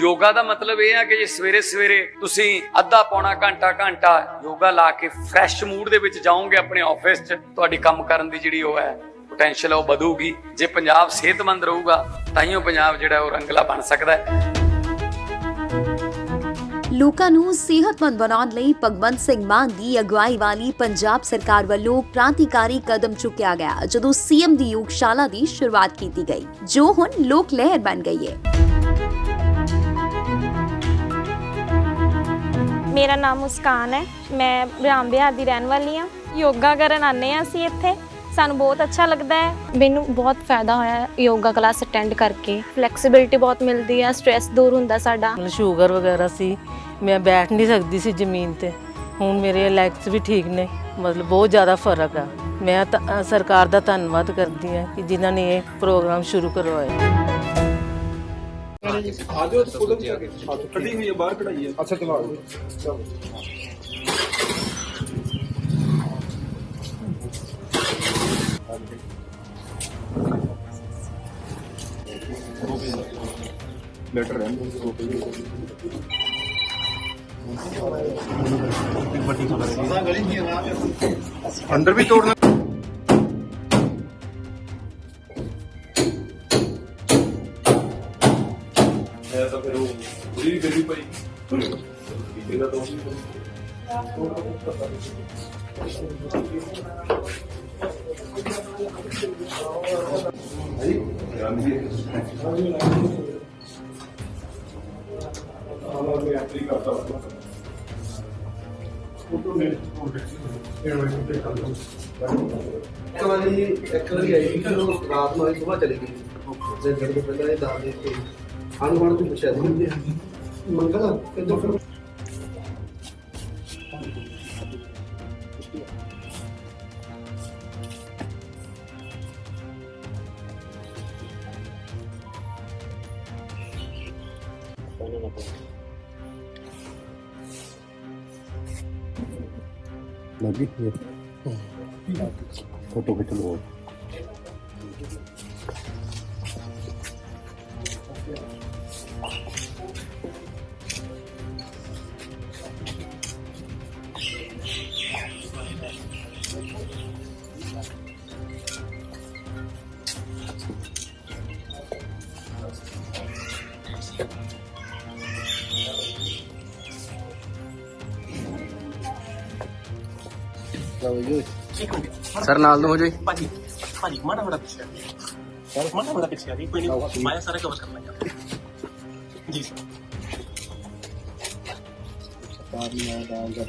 ਯੋਗਾ ਦਾ ਮਤਲਬ ਇਹ ਆ ਕਿ ਜੇ ਸਵੇਰੇ ਸਵੇਰੇ ਤੁਸੀਂ ਅੱਧਾ ਪੌਣਾ ਘੰਟਾ ਘੰਟਾ ਯੋਗਾ ਲਾ ਕੇ ਫਰੈਸ਼ ਮੂਡ ਦੇ ਵਿੱਚ ਜਾਓਗੇ ਆਪਣੇ ਆਫਿਸ 'ਚ, ਤੁਹਾਡੀ ਕੰਮ ਕਰਨ ਦੀ ਜਿਹੜੀ ਉਹ ਹੈ ਪੋਟੈਂਸ਼ੀਅਲ ਉਹ ਵਧੂਗੀ। ਜੇ ਪੰਜਾਬ ਸਿਹਤਮੰਦ ਰਹੂਗਾ ਤਾਂ ਹੀ ਉਹ ਪੰਜਾਬ ਜਿਹੜਾ ਉਹ ਰੰਗਲਾ ਬਣ ਸਕਦਾ ਹੈ। ਲੋਕਾਂ ਨੂੰ ਸਿਹਤਮੰਦ ਬਣਾਉਣ ਲਈ ਭਗਵੰਤ ਸਿੰਘ ਮਾਨ ਦੀ ਅਗਵਾਈ ਵਾਲੀ ਪੰਜਾਬ ਸਰਕਾਰ ਵੱਲੋਂ ਕ੍ਰਾਂਤੀਕਾਰੀ ਕਦਮ ਚੁੱਕਿਆ ਗਿਆ, ਜਦੋਂ ਸੀਐਮ ਦੀ ਯੋਗਸ਼ਾਲਾ ਦੀ ਸ਼ੁਰੂਆਤ ਕੀਤੀ ਗਈ, ਜੋ ਹੁਣ ਲੋਕ ਲਹਿਰ ਬਣ ਗਈ ਹੈ। ਮੇਰਾ ਨਾਮ ਮੁਸਕਾਨ ਹੈ। ਮੈਂ ਬ੍ਰਾਹਮ ਬਿਹਾਰ ਦੀ ਰਹਿਣ ਵਾਲੀ ਹਾਂ। ਯੋਗਾ ਕਰਨ ਆਨੇ ਆ ਅਸੀਂ ਇੱਥੇ। ਸਾਨੂੰ ਬਹੁਤ ਅੱਛਾ ਲੱਗਦਾ ਹੈ। ਮੈਨੂੰ ਬਹੁਤ ਫਾਇਦਾ ਹੋਇਆ ਯੋਗਾ ਕਲਾਸ ਅਟੈਂਡ ਕਰਕੇ। ਫਲੈਕਸੀਬਿਲਿਟੀ ਬਹੁਤ ਮਿਲਦੀ ਹੈ ਸਟ੍ਰੈਸ ਦੂਰ ਹੁੰਦਾ ਸਾਡਾ। ਮਤਲਬ ਸ਼ੂਗਰ ਵਗੈਰਾ ਸੀ। ਮੈਂ ਬੈਠ ਨਹੀਂ ਸਕਦੀ ਸੀ ਜ਼ਮੀਨ ਤੇ। ਹੁਣ ਮੇਰੇ ਲੈਗਸ ਵੀ ਠੀਕ ਨੇ। ਮਤਲਬ ਬਹੁਤ ਜ਼ਿਆਦਾ ਫ਼ਰਕ ਆ। ਮੈਂ ਸਰਕਾਰ ਦਾ ਧੰਨਵਾਦ ਕਰਦੀ ਹਾਂ ਕਿ ਜਿਨ੍ਹਾਂ ਨੇ ਇਹ ਪ੍ਰੋਗਰਾਮ ਸ਼ੁਰੂ ਕਰਵਾਇਆ। ਆਜੋ ਤੇ ਫੁੱਲ ਕੇ ਕੱਢੀ ਹੋਈ ਹੈ ਬਾਹਰ ਕਢਾਈ ਹੈ ਅੱਛਾ ਦਿਖਾ ਦਿਓ ਇੱਕ ਵਾਰੀ ਇੱਕ ਵਾਰੀ ਆਈ ਸੀ ਉਹ ਰਾਤ ਨੂੰ ਆਈ ਸੁਬਾਹ ਚਲੀ ਗਈ। ਜੇ ਜਦ ਤੋਂ ਪਹਿਲਾਂ ਇਹ ਦੱਸ ਦੇ ਆਣ ਵਾਣ ਤੋਂ ਪੁੱਛਿਆ ਸੀ, ਮੰਗਲ, ਕਿਦੋਂ? ਫਿਰ よ。Lebih ya. Foto ketemu. Thank you. ਲਓ ਸਰ ਨਾਲ ਨੂੰ ਹੋ ਜਾਈ ਭਾਜੀ ਭਾਜੀ ਮਾੜਾ ਮਾੜਾ ਪਿੱਛੇ ਸਰ। ਮਾੜਾ ਮਾੜਾ ਪਿੱਛੇ ਆ ਜੀ ਕੋਈ ਨਹੀਂ ਮੈਂ ਸਾਰਾ ਕਵਰ ਕਰ ਲਾਂਗਾ ਜੀ। ਸਰ ਜਸਤਾ ਕਰ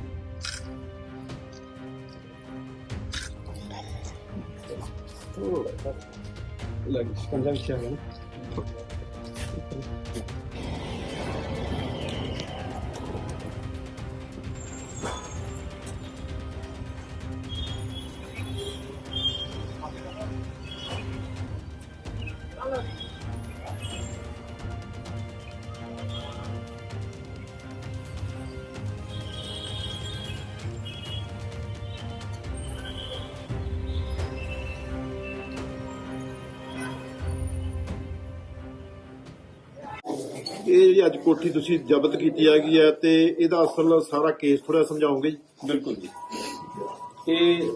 Look, it's going down ਇਹ ਜਿਹੜੀ ਅੱਜ ਕੋਠੀ ਤੁਸੀਂ ਜ਼ਬਤ ਕੀਤੀ ਹੈਗੀ ਹੈ ਤੇ ਇਹਦਾ ਅਸਲ ਸਾਰਾ ਕੇਸ ਥੋੜਾ ਸਮਝਾਓਗੇ ਜੀ? ਬਿਲਕੁਲ ਜੀ। ਇਹ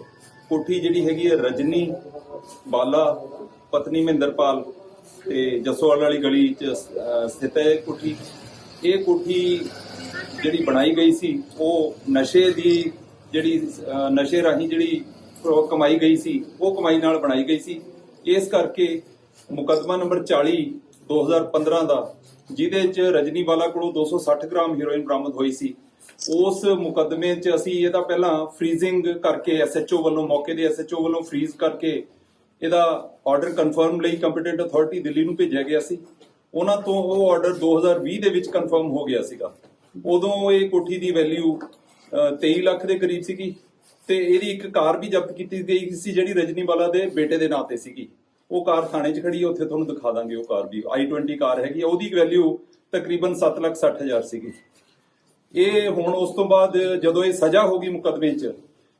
ਕੋਠੀ ਜਿਹੜੀ ਹੈਗੀ ਹੈ ਰਜਨੀ, ਬਾਲਾ, ਪਤਨੀ ਮਹਿੰਦਰਪਾਲ ਤੇ ਜਸੋਵਾਲ ਵਾਲੀ ਗਲੀ ਚ ਸਥਿਤ ਹੈ ਇਹ ਕੋਠੀ। ਇਹ ਕੋਠੀ ਜਿਹੜੀ ਬਣਾਈ ਗਈ ਸੀ, ਉਹ ਨਸ਼ੇ ਦੀ ਜਿਹੜੀ ਨਸ਼ੇ ਰਾਹੀਂ ਜਿਹੜੀ ਕਮਾਈ ਗਈ ਸੀ, ਉਹ ਕਮਾਈ ਨਾਲ ਬਣਾਈ ਗਈ ਸੀ। ਇਸ ਕਰਕੇ ਮੁਕੱਦਮਾ ਨੰਬਰ 40 2015 ਦਾ ਜਿਹਦੇ ਚ ਰਜਨੀ ਬਾਲਾ ਕੋਲੋਂ 260 ਗ੍ਰਾਮ ਹੀਰੋਇਨ ਬਰਾਮਦ ਹੋਈ ਸੀ। ਉਸ ਮੁਕੱਦਮੇ 'ਚ ਅਸੀਂ ਇਹਦਾ ਪਹਿਲਾਂ ਫ੍ਰੀਜ਼ਿੰਗ ਕਰਕੇ ਐਸਐਚਓ ਵੱਲੋਂ, ਮੌਕੇ ਦੇ ਐਸਐਚਓ ਵੱਲੋਂ ਫ੍ਰੀਜ਼ ਕਰਕੇ ਇਹਦਾ ਆਰਡਰ ਕਨਫਰਮ ਲਈ ਕੰਪੀਟੈਂਟ ਅਥਾਰਟੀ ਦਿੱਲੀ ਨੂੰ ਭੇਜਿਆ ਗਿਆ ਸੀ। ਉਹਨਾਂ ਤੋਂ ਉਹ ਆਰਡਰ 2020 ਦੇ ਵਿੱਚ ਕਨਫਰਮ ਹੋ ਗਿਆ ਸੀਗਾ। ਉਦੋਂ ਇਹ ਕੋਠੀ ਦੀ ਵੈਲਿਊ 23 ਲੱਖ ਦੇ ਕਰੀਬ ਸੀਗੀ ਤੇ ਇਹਦੀ ਇੱਕ ਕਾਰ ਵੀ ਜ਼ਬਤ ਕੀਤੀ ਗਈ ਸੀ ਜਿਹੜੀ ਰਜਨੀਵਾਲਾ ਦੇ ਬੇਟੇ ਦੇ ਨਾਂ ਤੇ ਸੀਗੀ। ਉਹ ਕਾਰ ਥਾਣੇ 'ਚ ਖੜੀ ਹੈ ਉੱਥੇ ਤੁਹਾਨੂੰ ਦਿਖਾ ਦਾਂਗੇ ਉਹ ਕਾਰ ਵੀ। I20 ਕਾਰ ਹੈਗੀ ਆ, ਉਹਦੀ ਵੈਲਿਊ ਤਕਰੀਬਨ 7 ਲੱਖ 60 ਹਜ਼ਾਰ ਸੀਗੀ। ਇਹ ਹੁਣ ਉਸ ਤੋਂ ਬਾਅਦ ਜਦੋਂ ਇਹ ਸਜ਼ਾ ਹੋ ਗਈ ਮੁਕੱਦਮੇ 'ਚ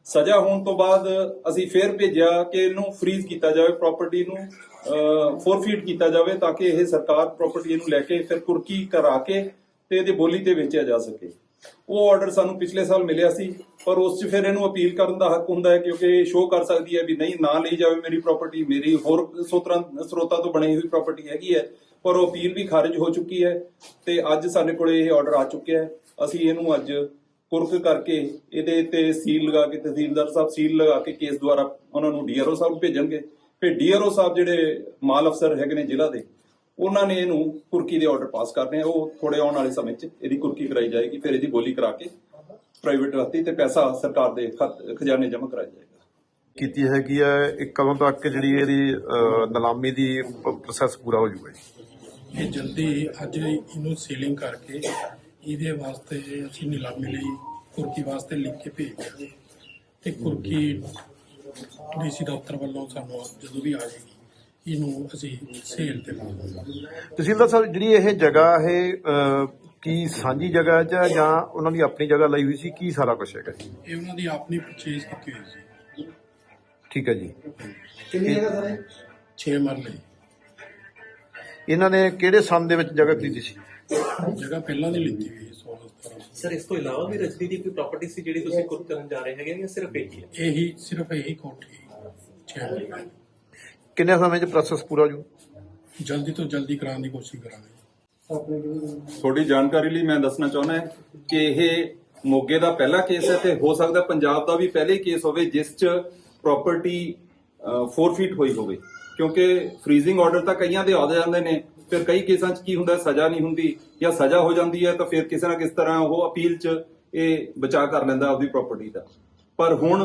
ਸਜ਼ਾ ਹੋਣ ਤੋਂ ਬਾਅਦ ਅਸੀਂ ਫੇਰ ਭੇਜਿਆ ਕਿ ਇਹਨੂੰ ਫ੍ਰੀਜ਼ ਕੀਤਾ ਜਾਵੇ ਪ੍ਰਾਪਰਟੀ ਨੂੰ ਫੋਰਫੀਟ ਕੀਤਾ ਜਾਵੇ ਤਾਂ ਕਿ ਇਹ ਸਰਕਾਰ ਪ੍ਰਾਪਰਟੀ ਨੂੰ ਲੈ ਕੇ ਫਿਰ ਕੁਰਕੀ ਕਰਾ ਕੇ ਤੇ ਇਹਦੇ ਬੋਲੀ ਤੇ ਵੇਚਿਆ ਜਾ ਸਕੇ। ਉਹ ਆਰਡਰ ਸਾਨੂੰ ਪਿਛਲੇ ਸਾਲ ਮਿਲਿਆ ਸੀ, ਪਰ ਉਸ 'ਚ ਫਿਰ ਇਹਨੂੰ ਅਪੀਲ ਕਰਨ ਦਾ ਹੱਕ ਹੁੰਦਾ ਹੈ ਕਿਉਂਕਿ ਸ਼ੋਅ ਕਰ ਸਕਦੀ ਹੈ ਵੀ ਨਹੀਂ, ਨਾ ਲਈ ਜਾਵੇ ਮੇਰੀ ਪ੍ਰਾਪਰਟੀ ਮੇਰੀ ਹੋਰ ਸੋਤਰਾਂ, ਸਰੋਤਾਂ ਤੋਂ ਬਣੀ ਹੋਈ ਪ੍ਰਾਪਰਟੀ ਹੈਗੀ ਹੈ, ਪਰ ਉਹ ਅਪੀਲ ਵੀ ਖਾਰਜ ਹੋ ਚੁੱਕੀ ਹੈ ਤੇ ਅੱਜ ਸਾਡੇ ਕੋਲੇ ਇਹ ਆਰਡਰ ਆ ਚੁੱਕਿਆ ਹੈ। ਅਸੀਂ ਇਹਨੂੰ ਅੱਜ ਕੁਰਕ ਕਰਕੇ ਇਹਦੇ ਤੇ ਸੀਲ ਲਗਾ ਕੇ ਤਹਿਸੀਲਦਾਰ ਸਾਹਿਬ ਸੀਲ ਲਗਾ ਕੇ ਕੇਸ ਦੁਆਰਾ ਉਹਨਾਂ ਨੂੰ ਡੀਆਰਓ ਸਾਹਿਬ ਨੂੰ ਭੇਜਣਗੇ। ਫਿਰ ਡੀਆਰਓ ਸਾਹਿਬ ਜਿਹੜੇ ਮਾਲ ਅਫਸਰ ਹੈਗੇ ਨੇ ਜ਼ਿਲ੍ਹਾ ਦੇ ਉਹਨਾਂ ਨੇ ਇਹਨੂੰ ਕੁਰਕੀ ਦੇ ਆਰਡਰ ਪਾਸ ਕਰਨੇ ਆ। ਉਹ ਥੋੜੇ ਆਉਣ ਵਾਲੇ ਸਮੇਂ 'ਚ ਇਹਦੀ ਕੁਰਕੀ ਕਰਾਈ ਜਾਏਗੀ ਫਿਰ ਇਹਦੀ ਬੋਲੀ ਕਰਾ ਕੇ ਪ੍ਰਾਈਵੇਟ ਰਾਤੀ ਤੇ ਪੈਸਾ ਸਰਕਾਰ ਦੇ ਖਜ਼ਾਨੇ ਜਮ੍ਹਾਂ ਕਰਾਇਆ ਜਾਏਗਾ। ਕੀਤੀ ਹੈਗੀ ਹੈ? ਇੱਕ ਕਦੋਂ ਤੱਕ ਜਿਹੜੀ ਇਹਦੀ ਨਿਲਾਮੀ ਦੀ ਪ੍ਰੋਸੈਸ ਪੂਰਾ ਹੋ ਜਾਊਗਾ ਜੀ? ਇਹ ਜਲਦੀ ਅੱਜ ਇਹਨੂੰ ਸੀਲਿੰਗ ਕਰਕੇ ਇਹਦੇ ਵਾਸਤੇ ਅਸੀਂ ਨਿਲਾਮੀ ਲਈ ਕੁਰਕੀ ਵਾਸਤੇ ਲਿਖ ਕੇ ਭੇਜ ਦਿਆਂਗੇ। ਤੇ ਕੁਰਕੀ ਡੀਸੀ ਦਫ਼ਤਰ ਵੱਲੋਂ ਸਾਨੂੰ ਜਦੋਂ ਵੀ ਆ ਜਾਏਗੀ। ਇਹਨੂੰ ਅਸੀਂ ਸੇਲ ਤੇ ਲਾ ਦਾਂਗੇ ਤਹਿਸੀਲਦਾਰ ਸਾਹਿਬ ਜਿਹੜੀ ਇਹ ਜਗ੍ਹਾ ਇਹ ਅਹ, ਕੀ ਸਾਂਝੀ ਜਗ੍ਹਾ ਹੈ ਜਾਂ- ਉਹਨਾਂ ਦੀ ਆਪਣੀ ਜਗ੍ਹਾ ਲਈ ਹੋਈ ਸੀ? ਕੀ ਸਾਰਾ ਕੁਝ ਹੈਗਾ ਜੀ? ਇਹ ਉਹਨਾਂ ਦੀ ਆਪਣੀ ਪਰਚੇਜ਼ ਕੀਤੀ ਹੋਈ ਸੀ। ਠੀਕ ਹੈ ਜੀ। ਕਿੰਨੀ ਜਗ੍ਹਾ ਸਰ ਇਹ? 6 ਮਰਲੇ। ਇਹਨਾਂ ਨੇ ਕਿਹੜੇ ਸੰਨ ਦੇ ਵਿੱਚ ਜਗ੍ਹਾ ਖਰੀਦੀ ਸੀ? ਜਗ੍ਹਾ ਪਹਿਲਾਂ ਦੀ ਲਿੱਤੀ ਹੋਈ ਹੈ 16 17 ਸਰ ਇਸ ਤੋਂ ਇਲਾਵਾ ਵੀ ਰਜਨੀ ਦੀ ਕੋਈ ਪ੍ਰਾਪਰਟੀ ਸੀ ਜਿਹੜੀ ਤੁਸੀਂ ਕੁਰਕ ਕਰਨ ਜਾ ਰਹੇ ਹੈਗੇ ਜਾਂ ਸਿਰਫ ਇਹੀ ਹੈ? ਇਹੀ ਸਿਰਫ ਇਹੀ ਕੋਠੀ 6 ਮਰਲੇ। ਕਿੰਨੇ ਸਮੇਂ 'ਚ ਪ੍ਰੋਸੈਸ ਪੂਰਾ ਹੋ ਜਾਊ ਜਲਦੀ ਤੋਂ ਜਲਦੀ ਕਰਾਉਣ ਦੀ ਕੋਸ਼ਿਸ਼ ਕਰਾਂਗੇ। ਥੋੜੀ ਜਾਣਕਾਰੀ ਲਈ ਮੈਂ ਦੱਸਣਾ ਚਾਹੁੰਦਾ ਕਿ ਇਹ ਮੋਗੇ ਦਾ ਪਹਿਲਾ ਕੇਸ ਹੈ ਤੇ ਹੋ ਸਕਦਾ ਪੰਜਾਬ ਦਾ ਵੀ ਪਹਿਲਾ ਹੀ ਕੇਸ ਹੋਵੇ ਜਿਸ 'ਚ ਪ੍ਰਾਪਰਟੀ ਫੋਰਫੀਟ ਹੋਈ ਹੋਵੇ। ਕਿਉਂਕਿ ਫ੍ਰੀਜ਼ਿੰਗ ਆਰਡਰ ਤਾਂ ਕਈਆਂ ਦੇ ਆ ਜਾਂਦੇ ਨੇ ਫਿਰ ਕਈ ਕੇਸਾਂ 'ਚ ਕੀ ਹੁੰਦਾ ਸਜ਼ਾ ਨਹੀਂ ਹੁੰਦੀ ਜਾਂ ਸਜ਼ਾ ਹੋ ਜਾਂਦੀ ਹੈ ਤਾਂ ਫਿਰ ਕਿਸੇ ਨਾ ਕਿਸ ਤਰ੍ਹਾਂ ਉਹ ਅਪੀਲ 'ਚ ਇਹ ਬਚਾ ਕਰ ਲੈਂਦਾ ਆਪਦੀ ਪ੍ਰਾਪਰਟੀ ਦਾ। ਪਰ ਹੁਣ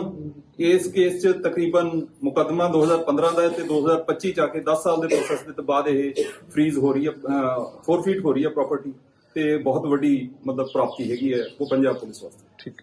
ਇਸ ਕੇਸ 'ਚ ਤਕਰੀਬਨ ਮੁਕੱਦਮਾ 2015 ਦਾ ਹੈ ਤੇ 2025 ਚ ਆ ਕੇ 10 ਸਾਲ ਦੇ ਪ੍ਰੋਸੈਸ ਦੇ ਤੋਂ ਬਾਅਦ ਇਹ ਫ੍ਰੀਜ਼ ਹੋ ਰਹੀ ਹੈ ਫੋਰਫੀਟ ਹੋ ਰਹੀ ਹੈ ਪ੍ਰਾਪਰਟੀ ਤੇ ਬਹੁਤ ਵੱਡੀ ਮਤਲਬ ਪ੍ਰਾਪਤੀ ਹੈਗੀ ਹੈ ਉਹ ਪੰਜਾਬ ਪੁਲਿਸ ਵਾਸਤੇ। ਠੀਕ।